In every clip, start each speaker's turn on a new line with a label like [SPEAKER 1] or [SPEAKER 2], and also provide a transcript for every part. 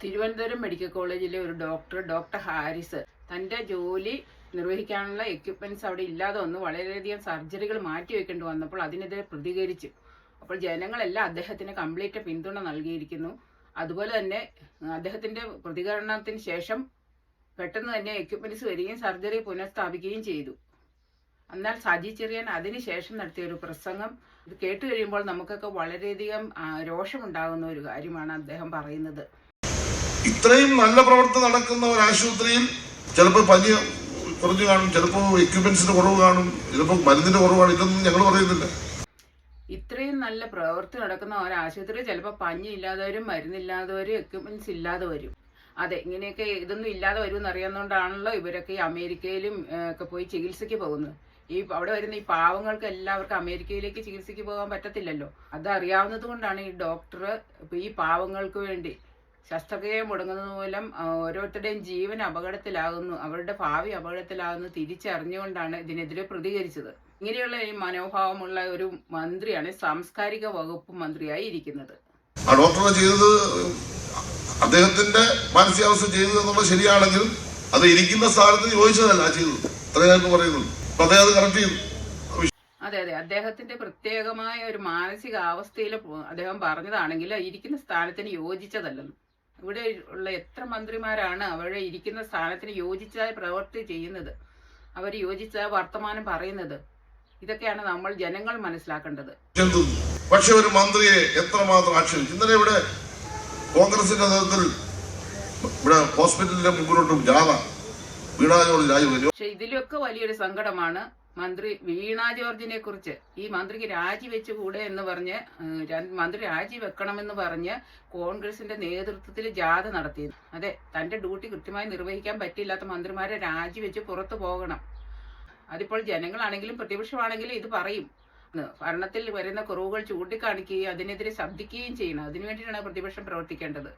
[SPEAKER 1] Thiruvananthapuram medical കോളേജിലെ ഒരു doctor doctor Haris. തന്റെ ജോലി നിർവഹിക്കാനുള്ള എക്യുപ്മെന്റ്സ് അവിടെ ഇല്ലാതെ വന്നു വളരെയധികം സർജറികൾ മാറ്റി മാറ്റിവെക്കേണ്ടി വന്നപ്പോൾ അതിനെതിരെ പ്രതികരിച്ചു. അപ്പോൾ ജനങ്ങളെല്ലാം അദ്ദേഹത്തിന് കംപ്ലീറ്റ് പിന്തുണ നൽകിയിരിക്കുന്നു. അതുപോലെ തന്നെ അദ്ദേഹത്തിന്റെ പ്രതികരണത്തിന് ശേഷം പെട്ടെന്ന് തന്നെ എക്യുപ്മെന്റ്സ് വരികയും സർജറി പുനഃസ്ഥാപിക്കുകയും ചെയ്തു. എന്നാൽ സജി ചെറിയാൻ അതിനുശേഷം നടത്തിയ ഒരു പ്രസംഗം ഇത് കേട്ട് കഴിയുമ്പോൾ നമുക്കൊക്കെ വളരെയധികം രോഷമുണ്ടാകുന്ന ഒരു കാര്യമാണ് അദ്ദേഹം പറയുന്നത്.
[SPEAKER 2] ഇത്രയും നല്ല പ്രവർത്തനം നടക്കുന്ന ഒരു ആശുപത്രിയിൽ ചിലപ്പോൾ പനി കുറഞ്ഞു കാണും ചിലപ്പോൾ എക്യുപ്മെന്റ്സിന്റെ കുറവ് കാണും ചിലപ്പോൾ മരുന്നിന്റെ കുറവ് കാണും. ഇതൊന്നും ഞങ്ങൾ പറയുന്നില്ല.
[SPEAKER 1] ഇത്രയും നല്ല പ്രവൃത്തി നടക്കുന്ന ഒരു ആശുപത്രി ചിലപ്പോൾ പഞ്ഞി ഇല്ലാത്തവരും മരുന്നില്ലാത്തവരും എക്യുപ്മെന്റ്സ് ഇല്ലാതെ വരും അതെ ഇങ്ങനെയൊക്കെ ഇതൊന്നും ഇല്ലാതെ വരും അറിയാവുന്നതുകൊണ്ടാണല്ലോ ഇവരൊക്കെ ഈ അമേരിക്കയിലും ഒക്കെ പോയി ചികിത്സയ്ക്ക് പോകുന്നത്. ഈ അവിടെ വരുന്ന ഈ പാവങ്ങൾക്ക് എല്ലാവർക്കും അമേരിക്കയിലേക്ക് ചികിത്സയ്ക്ക് പോകാൻ പറ്റത്തില്ലല്ലോ. അത് അറിയാവുന്നത് കൊണ്ടാണ് ഈ ഡോക്ടർ ഈ പാവങ്ങൾക്ക് വേണ്ടി ശസ്ത്രക്രിയ മുടങ്ങുന്നത് മൂലം ഓരോരുത്തരുടെയും ജീവൻ അപകടത്തിലാകുന്നു. അവരുടെ ഭാവി അപകടത്തിലാകുന്നു. തിരിച്ചറിഞ്ഞുകൊണ്ടാണ് ഇതിനെതിരെ പ്രതികരിച്ചത്. ഇങ്ങനെയുള്ള ഈ മനോഭാവമുള്ള ഒരു മന്ത്രിയാണ് സാംസ്കാരിക വകുപ്പ് മന്ത്രിയായി ഇരിക്കുന്നത്.
[SPEAKER 2] ചെയ്തത് അദ്ദേഹത്തിന്റെ മാനസികാവസ്ഥ ചെയ്തത് എന്നുള്ളത് ശരിയാണെങ്കിൽ അത് ഇരിക്കുന്ന സ്ഥാനത്ത് യോജിച്ചതല്ല ചെയ്തത്. അദ്ദേഹം അത് കറക്റ്റ് ചെയ്തു.
[SPEAKER 1] അതെ അതെ. അദ്ദേഹത്തിന്റെ പ്രത്യേകമായ ഒരു മാനസികാവസ്ഥയിൽ അദ്ദേഹം പറഞ്ഞതാണെങ്കിൽ ഇരിക്കുന്ന സ്ഥാനത്തിന് യോജിച്ചതല്ലെന്ന് ഇവിടെ ഉള്ള എത്ര മന്ത്രിമാരാണ് അവരുടെ ഇരിക്കുന്ന സ്ഥാനത്തിന് യോജിച്ചതായ പ്രവൃത്തി ചെയ്യുന്നത്? അവർ യോജിച്ച വർത്തമാനം പറയുന്നത്. ഇതൊക്കെയാണ് നമ്മൾ ജനങ്ങൾ മനസ്സിലാക്കേണ്ടത്.
[SPEAKER 2] പക്ഷെ ഒരു മന്ത്രിയെ എത്രമാത്രം ആക്ഷേപിച്ചു? ഇന്നലെ ഇവിടെ കോൺഗ്രസിന്റെ നേതൃത്വത്തിൽ ഇവിടെ ഹോസ്പിറ്റലിന്റെ മുമ്പിലോട്ടും ജാഥ. വീണാജോട് രാജു
[SPEAKER 1] പക്ഷെ ഇതിലൊക്കെ വലിയൊരു സങ്കടമാണ് മന്ത്രി വീണ ജോർജിനെ കുറിച്ച്. ഈ മന്ത്രിക്ക് രാജിവെച്ചുകൂടെ എന്ന് പറഞ്ഞ് മന്ത്രി രാജിവെക്കണമെന്ന് പറഞ്ഞ് കോൺഗ്രസിന്റെ നേതൃത്വത്തിൽ ജാഥ നടത്തി അതെ തന്റെ ഡ്യൂട്ടി കൃത്യമായി നിർവഹിക്കാൻ പറ്റില്ലാത്ത മന്ത്രിമാരെ രാജിവെച്ച് പുറത്തു പോകണം. അതിപ്പോൾ ജനങ്ങളാണെങ്കിലും പ്രതിപക്ഷമാണെങ്കിലും ഇത് പറയും. ഭരണത്തിൽ വരുന്ന കുറവുകൾ ചൂണ്ടിക്കാണിക്കുകയും അതിനെതിരെ ശബ്ദിക്കുകയും ചെയ്യണം. അതിനുവേണ്ടിയിട്ടാണ് പ്രതിപക്ഷം പ്രവർത്തിക്കേണ്ടത്.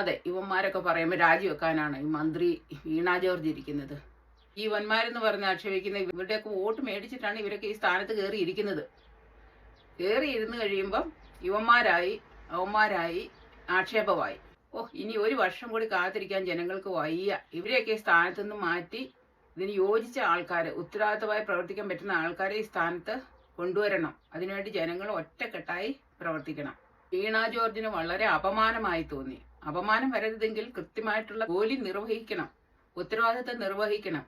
[SPEAKER 1] അതെ ഇവന്മാരൊക്കെ പറയുമ്പോൾ രാജിവെക്കാനാണ് ഈ മന്ത്രി വീണ ജോർജ് ഇരിക്കുന്നത്. ഈ വന്മാരെന്ന് പറഞ്ഞ് ആക്ഷേപിക്കുന്ന ഇവരുടെയൊക്കെ വോട്ട് മേടിച്ചിട്ടാണ് ഇവരൊക്കെ ഈ സ്ഥാനത്ത് കയറിയിരിക്കുന്നത്. കയറി ഇരുന്ന് കഴിയുമ്പം യുവന്മാരായി അവന്മാരായി ആക്ഷേപമായി. ഓ ഇനി ഒരു വർഷം കൂടി കാത്തിരിക്കാൻ ജനങ്ങൾക്ക് വയ്യ. ഇവരെയൊക്കെ സ്ഥാനത്ത് നിന്ന് മാറ്റി ഇതിന് യോജിച്ച ആൾക്കാർ ഉത്തരവാദിത്തമായി പ്രവർത്തിക്കാൻ പറ്റുന്ന ആൾക്കാരെ ഈ സ്ഥാനത്ത് കൊണ്ടുവരണം. അതിനുവേണ്ടി ജനങ്ങൾ ഒറ്റക്കെട്ടായി പ്രവർത്തിക്കണം. വീണ ജോർജിന് വളരെ അപമാനമായി തോന്നി. അപമാനം വരരുതെങ്കിൽ കൃത്യമായിട്ടുള്ള ജോലി നിർവഹിക്കണം. ഉത്തരവാദിത്തം നിർവഹിക്കണം.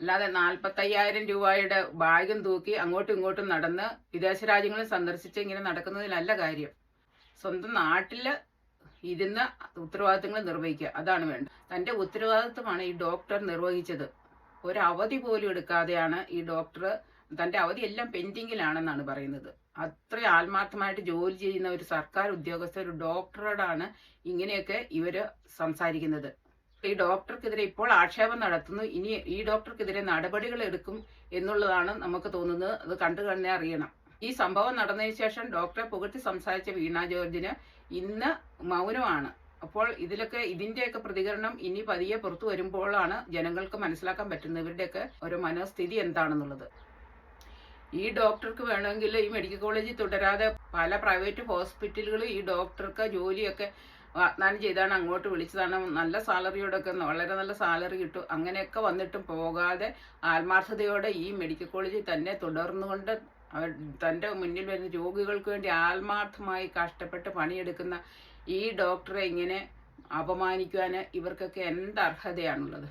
[SPEAKER 1] അല്ലാതെ നാൽപ്പത്തയ്യായിരം രൂപയുടെ ബാഗും തൂക്കി അങ്ങോട്ടും ഇങ്ങോട്ടും നടന്ന് വിദേശ രാജ്യങ്ങളിൽ സന്ദർശിച്ച് ഇങ്ങനെ നടക്കുന്നതിലല്ല കാര്യം. സ്വന്തം നാട്ടിൽ ഇരുന്ന് ഉത്തരവാദിത്തങ്ങൾ നിർവഹിക്കുക അതാണ് വേണ്ടത്. തന്റെ ഉത്തരവാദിത്വമാണ് ഈ ഡോക്ടർ നിർവഹിച്ചത്. ഒരു അവധി പോലും എടുക്കാതെയാണ് ഈ ഡോക്ടർ തന്റെ അവധി എല്ലാം പെൻഡിങ്ങിലാണെന്നാണ് പറയുന്നത്. അത്ര ആത്മാർത്ഥമായിട്ട് ജോലി ചെയ്യുന്ന ഒരു സർക്കാർ ഉദ്യോഗസ്ഥ ഒരു ഡോക്ടറോടാണ് ഇങ്ങനെയൊക്കെ ഇവർ സംസാരിക്കുന്നത്. ഈ ഡോക്ടർക്കെതിരെ ഇപ്പോൾ ആക്ഷേപം നടത്തുന്നു. ഇനി ഈ ഡോക്ടർക്കെതിരെ നടപടികൾ എടുക്കും എന്നുള്ളതാണ് നമുക്ക് തോന്നുന്നത്. അത് കണ്ടു കണ്ടേ അറിയണം. ഈ സംഭവം നടന്നതിന് ശേഷം ഡോക്ടറെ പുകഴ്ത്തി സംസാരിച്ച വീണ ജോർജിന് ഇന്ന് മൗനമാണ്. അപ്പോൾ ഇതിലൊക്കെ ഇതിന്റെയൊക്കെ പ്രതികരണം ഇനി പതിയെ പുറത്തു വരുമ്പോഴാണ് ജനങ്ങൾക്ക് മനസ്സിലാക്കാൻ പറ്റുന്നത്. ഇവരുടെയൊക്കെ ഒരു മനോസ്ഥിതി എന്താണെന്നുള്ളത്. ഈ ഡോക്ടർക്ക് വേണമെങ്കിൽ ഈ മെഡിക്കൽ കോളേജിൽ തുടരാതെ പല പ്രൈവറ്റ് ഹോസ്പിറ്റലുകളും ഈ ഡോക്ടർക്ക് ജോലിയൊക്കെ വാഗ്ദാനം ചെയ്താണ് അങ്ങോട്ട് വിളിച്ചതാണ്. നല്ല സാലറിയോടൊക്കെ വളരെ നല്ല സാലറി കിട്ടും. അങ്ങനെയൊക്കെ വന്നിട്ടും പോകാതെ ആത്മാർത്ഥതയോടെ ഈ മെഡിക്കൽ കോളേജിൽ തന്നെ തുടർന്നുകൊണ്ട് അവർ തന്റെ മുന്നിൽ വരുന്ന രോഗികൾക്ക് വേണ്ടി ആത്മാർത്ഥമായി കഷ്ടപ്പെട്ട് പണിയെടുക്കുന്ന ഈ ഡോക്ടറെ ഇങ്ങനെ അപമാനിക്കുവാൻ ഇവർക്കൊക്കെ എന്ത് അർഹതയാണുള്ളത്?